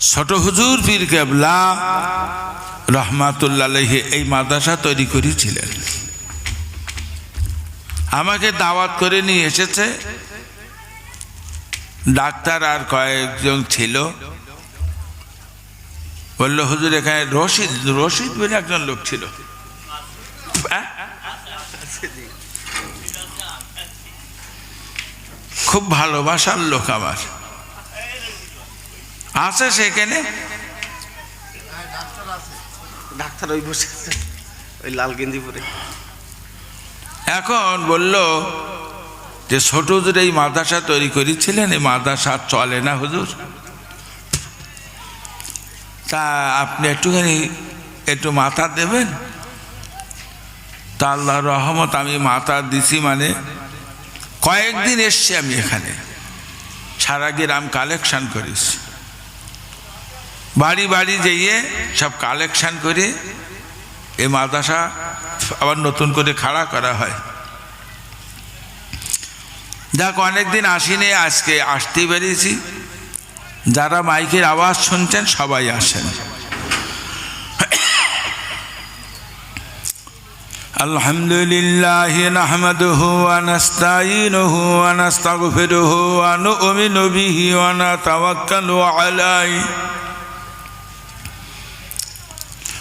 ছোট হুজুর পীর কেবলা রহমাতুল্লাহ এই মাদ্রাসা তৈরি করেছিলেন। আমাকে দাওয়াত করে নিয়ে এসেছে। ডাক্তার আর কয়েকজন ছিল। বলল, হুজুর, এখানে রশিদ রশিদ বলে একজন লোক ছিল। খুব ভালোবাসার লোক আমার। আছে সেখানে? ডাক্তার ওই বসে ওই লাল গেঞ্জি পরে এখন বলল যে ছোট হুজুর এই মাদ্রাসা তৈরি করেছিলেন এই মাদ্রাসা চলে না হুজুর। তা আপনি একটুখানি একটু মাথা দেবেন? তা আল্লাহ রহমত আমি মাথা দিছি মানে কয়েকদিন এসছি আমি এখানে। সারা গ্রাম কালেকশন করেছি। বাড়ি বাড়ি যেয়ে সব কালেকশন করে এই মাদ্রাসা আবার নতুন করে খাড়া করা হয় দেখ অনেকদিন আসিনি আজকে আসতেই বেরিয়েছি যারা মাইকের আওয়াজ শুনছেন সবাই আসেন الحمد لله نحمده ونستعينه ونستغفره ونؤمن به ونتوكل عليه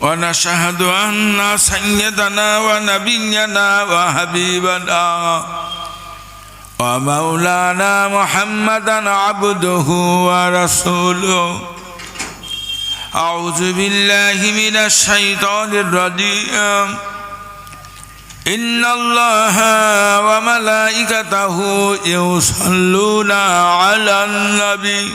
ونشهد أن سيدنا ونبينا وحبيبنا ومولانا محمدا عبده ورسوله أعوذ بالله من الشيطان الرجيم إن الله وملائكته يصلون على النبي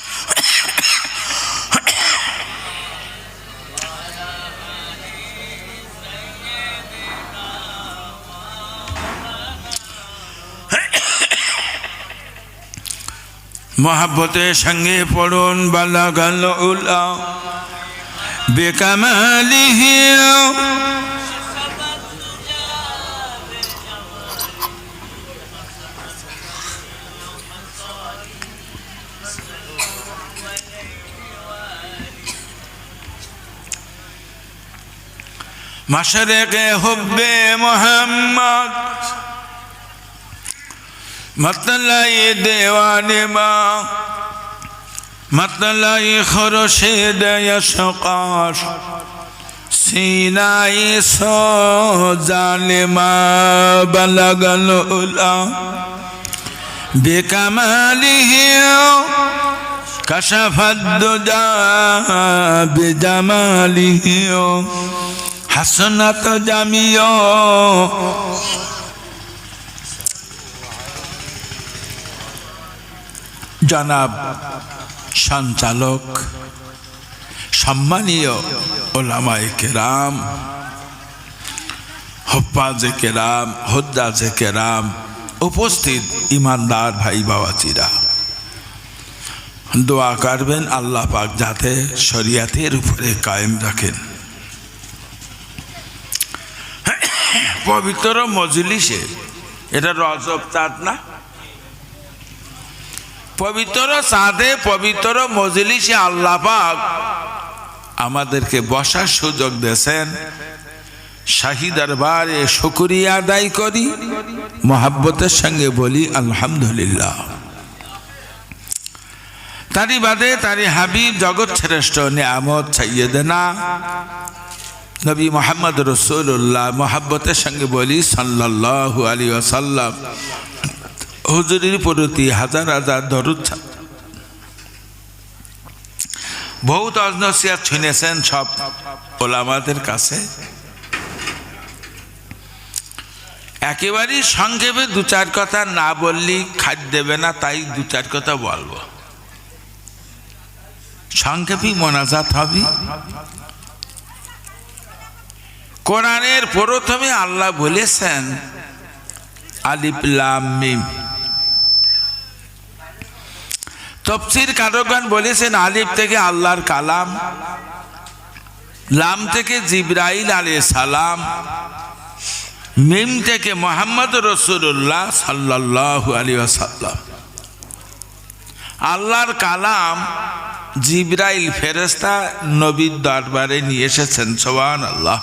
মহাব্বতের সঙ্গে পড়ুন বালাগাল উল্লা বেকামালিহি মাশরেকে হুব্বে মোহাম্মদ মতলাই দেওয়ানে মা, মতলাই খরশে দেয় সকাশ, সিনাই সো জালেমা বালাগাল উলা বেকামালিহি কশফদ যা বেজামালিহি হাসনাত জনাব, সঞ্চালক, সম্মানীয় ওলামায় কেরাম হপ্পাজে কেরাম, হদ্দাজে কেরাম, উপস্থিত ইমানদার ভাই বাবাচিরা দোয়া করবেন আল্লাহ পাক যাতে শরিয়াতের উপরে কায়েম রাখেন। পবিত্র মজলিসে, এটা রজব চাঁদ না? পবিত্র চাঁদে পবিত্র মজলিসে আল্লাহ পাক আমাদেরকে বসার সুযোগ দিয়েছেন। শাহী দরবারে শুকরিয়া আদায় করি, মহাব্বতের সঙ্গে বলি, আলহামদুলিল্লাহ। তারই বাদে তারই হাবিব, জগৎ শ্রেষ্ঠ নিয়ামত সাইয়েদেনা নবী মোহাম্মদ রসুল্লাহ মহাব্বতের সঙ্গে বলি সাল্লাহ আলী ওসাল্লাম হুজুরির প্রতি হাজার হাজার দরুদ বহুত অজনসিয়াত শুনেছেন সব ওলামাদের কাছে। একেবারেই সংক্ষেপে দু চার কথা না বললেই খাদ্য দেবে না, তাই দু চার কথা বলব। সংক্ষেপেই মোনাজাত হবে। কোরআনের প্রথমে আল্লাহ বলেছেন আলিপ্লাম তফসির কারগান বলেছেন, আলিফ থেকে আল্লাহর কালাম, লাম থেকে জিব্রাইল আলী সালাম, মিম থেকে মোহাম্মদ রসুল্লাহ সাল্লাহ আলী সাল্লাম আল্লাহর কালাম জিব্রাইল ফেরেস্তা নবীর দরবারে নিয়ে এসেছেন সোবান আল্লাহ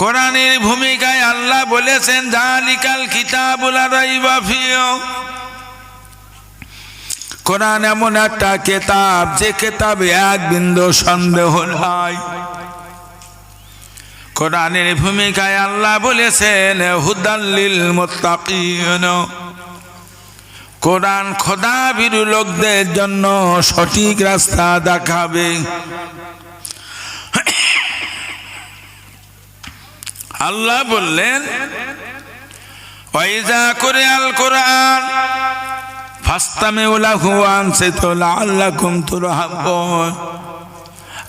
কোরআনের ভূমিকায় আল্লাহ বলেছেন জালিকাল কিতাবুল কোরআন এমন একটা কেতাব, যে কেতাবে এক বিন্দু সন্দেহ নাই। কোরআনের ভূমিকায় আল্লাহ বলেছেন হুদাল্লিল মুত্তাকিন। কোরআন খোদা বিরু লোকদের জন্য সঠিক রাস্তা দেখাবে। আল্লাহ বললেন, ওয়াইজা কোরআন ফাস্তামে লাআল্লাকুম তুরহামুন।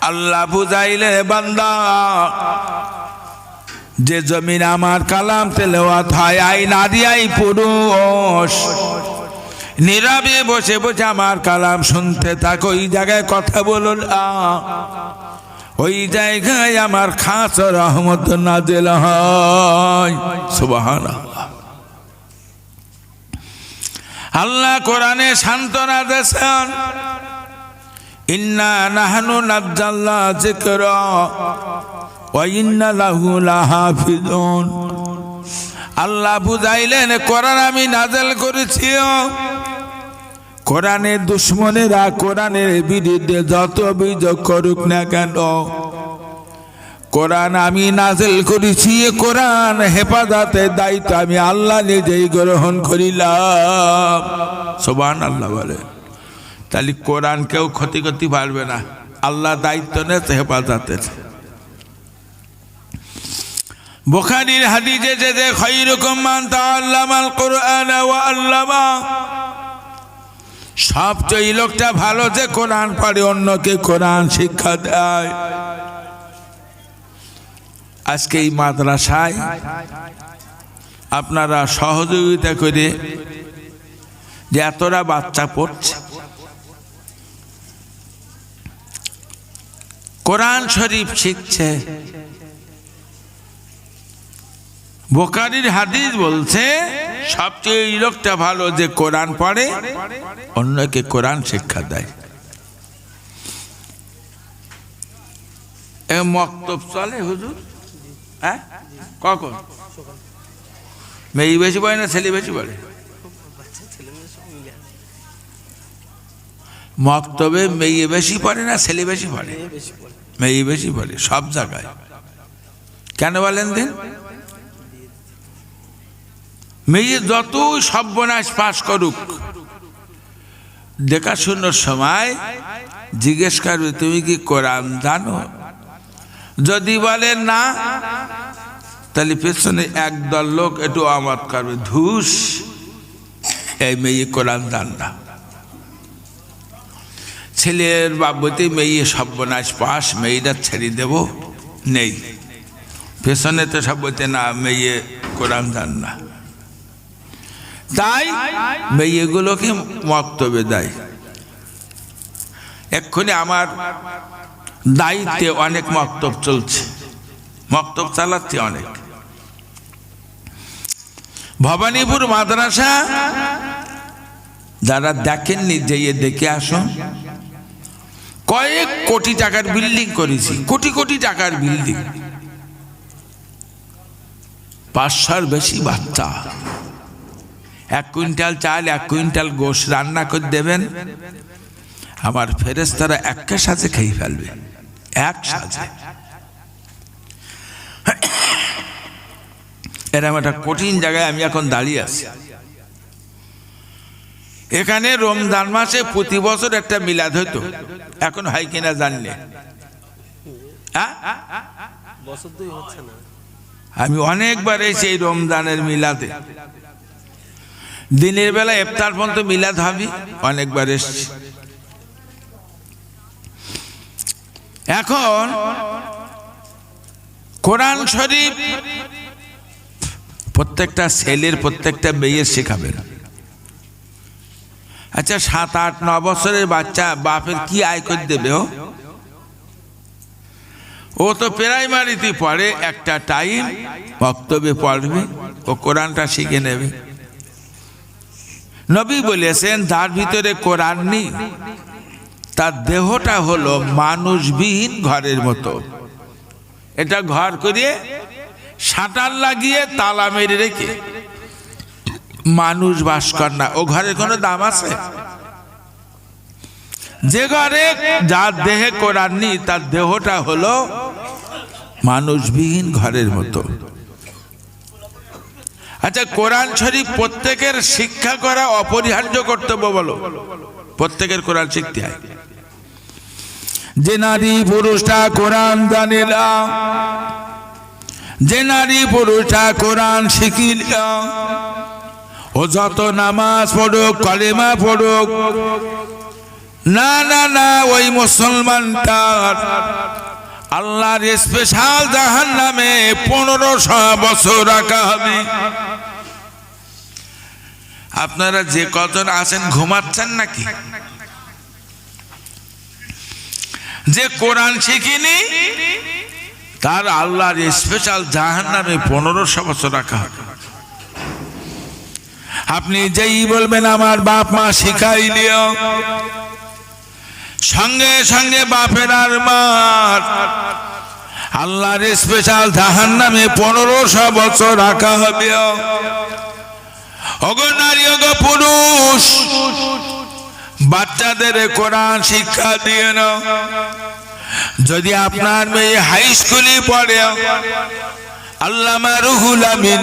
আল্লাহ বুঝাইলে, বান্দা, যে জমিন আমার কালাম তেলাওয়াত আই নারী, আই পুরুষ। নীরবে বসে বসে আমার কালাম শুনতে থাকো ওই জায়গায় কথা বলুন ওই জায়গায় আমার খাস রহমত নাজেল হয়। আল্লাহ কোরআনে সান্ত্বনা ইন্না লাহু আল্লাহ বুঝাইলেন, কোরআন আমি নাজেল করেছি কোরআনের দুশ্মনেরা কোরআনের বিরুদ্ধে যত অভিযোগ করুক না কেন? কোরআন আমি নাজেল করেছি কোরআন হেফাজতের দায়িত্ব আমি আল্লাহ নিজেই গ্রহণ করিলাম। সোবান আল্লাহ বলে। তাহলে কোরআন কেউ ক্ষতি করতে পারবে না। আল্লাহ দায়িত্ব নেছে হেফাজতের। বোখারির হাদিজে যে খৈরকম মান তা তাআল্লামাল কোরআন ওয়া আল্লামা সবচেয়ে লোকটা ভালো যে কোরআন পড়ে, অন্যকে কোরআন শিক্ষা দেয়। আজকে এই মাদ্রাসায় আপনারা সহযোগিতা করে যে এতটা বাচ্চা পড়ছে। কোরআন শরীফ শিখছে। বোকারির হাদিস বলছে সবচেয়ে এই লোকটা ভালো যে কোরআন পড়ে, অন্যকে কোরআন শিক্ষা দেয়। এ মক্তব চলে হুজুর? হ্যাঁ? কখন? মেয়ে বেশি পড়ে না ছেলে বেশি পড়ে? মক্তবে মেয়ে বেশি পড়ে না ছেলে বেশি পড়ে? মেয়ে বেশি পড়ে। সব জায়গায়। কেন বলেন দিন? মেয়ে যতই সর্বনাশ পাশ করুক, দেখাশুনোর সময় জিজ্ঞেস করবে, তুমি কি কোরআন জানো? যদি বলে না, তাহলে পেছনে একদল লোক একটু আমত করবে, ধুস, এই মেয়ে কোরআন জান না। ছেলের বাবুতে মেয়ে সর্বনাশ পাশ মেয়েটা ছেড়ে দেব? নেই। পেছনে তো সব বলতে না, মেয়ে কোরআন জান না। তাই মেয়েগুলোকে মক্তবে দেয়। এক্ষুনি আমার দায়িত্বে অনেক মক্তব চলছে। মক্তব চালাচ্ছে অনেক। ভবানীপুর মাদ্রাসা যারা দেখেননি, যেয়ে দেখে আসুন। কয়েক কোটি টাকার বিল্ডিং করেছি, কোটি কোটি টাকার বিল্ডিং। পাঁচশোর বেশি বাচ্চা। এক কুইন্টাল চাল এক কুইন্টাল গোশ রান্না করে দেবেন। আমার ফেরেস্তারা একটা সাথে খেয়ে ফেলবে। এক সাথে এরকম একটা কঠিন জায়গায় আমি এখন দাঁড়িয়ে আছি। এখানে রমজান মাসে প্রতি বছর একটা মিলাদ হতো এখন হয় কিনা জানলে হ্যাঁ? আমি অনেকবার এসে এই রমজানের মিলাদে। দিনের বেলা এফতার পর্যন্ত মিলাদ হবি, অনেকবার এসছি। এখন কোরআন শরীফ প্রত্যেকটা ছেলের প্রত্যেকটা মেয়ের শেখাবেন আচ্ছা সাত, আট, ন বছরের বাচ্চা বাপের কি আয় করে দেবে, ও? ও তো প্রাইমারিতে পড়ে, একটা টাইম বক্তব্যে পড়বে, ও কোরআনটা শিখে নেবে। নবী বলেছেন, তার ভিতরে কোরআন নেই। তার দেহটা হলো মানুষবিহীন ঘরের মতো। এটা ঘর করিয়ে শাটার লাগিয়ে তালা মেরে রেখে মানুষ বাস কর না। ও ঘরের কোনো দাম আছে? যে ঘরে যার দেহে কোরআন নেই, তার দেহটা হলো মানুষবিহীন ঘরের মতো। আচ্ছা কোরআন শরীফ প্রত্যেকের শিক্ষা করা অপরিহার্য কর্তব্য বলো। প্রত্যেকের কোরআন শিখতে হয়। যে নারী পুরুষটা কোরআন জানে যে নারী পুরুষটা কোরআন শিখিল ও যত নামাজ পড়ুক, কলেমা পড়ুক, না না না, ওই মুসলমানটার আল্লাহর স্পেশাল জাহান নামে পনেরোশো বছর রাখা হবে। আপনারা যে কজন আছেন, ঘুমাচ্ছেন নাকি? যে কোরআন শিখিনি, তার আল্লাহর স্পেশাল জাহান নামে পনেরোশো বছর রাখা হবে। আপনি যেই বলবেন, আমার বাপ মা শিখাইলিও সঙ্গে সঙ্গে বাপের আর মার আল্লাহর স্পেশাল জাহান নামে পনেরোশো বছর রাখা হবে। অগ নারী অগ পুরুষ, বাচ্চাদের কোরআন শিক্ষা দিয়ে নাও। যদি আপনার মেয়ে হাই স্কুলে পড়ে, আল্লামা রুহুল আমিন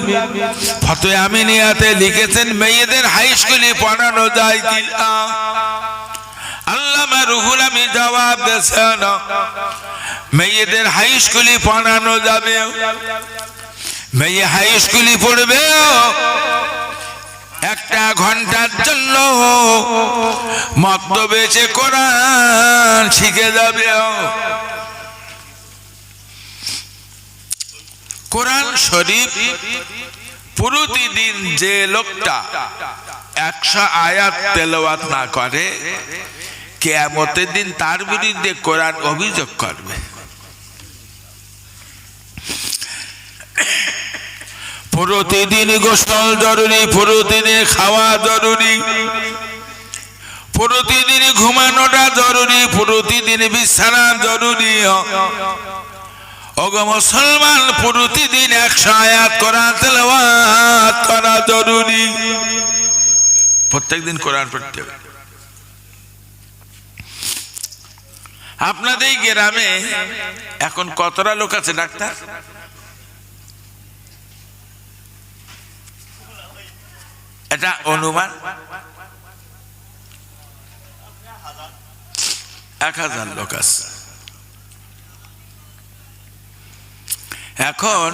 ফতে আমিনিয়াতে লিখেছেন, মেয়েদের হাই স্কুলে পড়ানো যায় কি না? আল্লামা রুহুল আমিন জবাব মেয়েদের হাই স্কুলে পড়ানো যাবে। মেয়ে হাই স্কুলে পড়বে। একটা ঘণ্টার জন্য মত বেছে কোরআন শিখে যাবে। কোরআন শরীফ প্রতিদিন যে লোকটা একশো আয়াত তেলাওয়াত না করে কেয়ামতের দিন তার বিরুদ্ধে কোরআন অভিযোগ করবে। প্রতিদিন গোসল জরুরি, প্রতিদিন খাওয়া জরুরি, প্রতিদিন ঘুমানোটা জরুরি, প্রতিদিন বিছানা জরুরি। মুসলমান, প্রতিদিন একশো আয়াত করা করা জরুরি। প্রত্যেকদিন কোরআন পড়তে হবে। আপনাদের গ্রামে এখন কতটা লোক আছে, ডাক্তার? এটা অনুমান? এক হাজার লোক আছে। এখন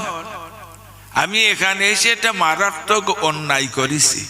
আমি এখানে এসে একটা মারাত্মক অন্যায় করেছি।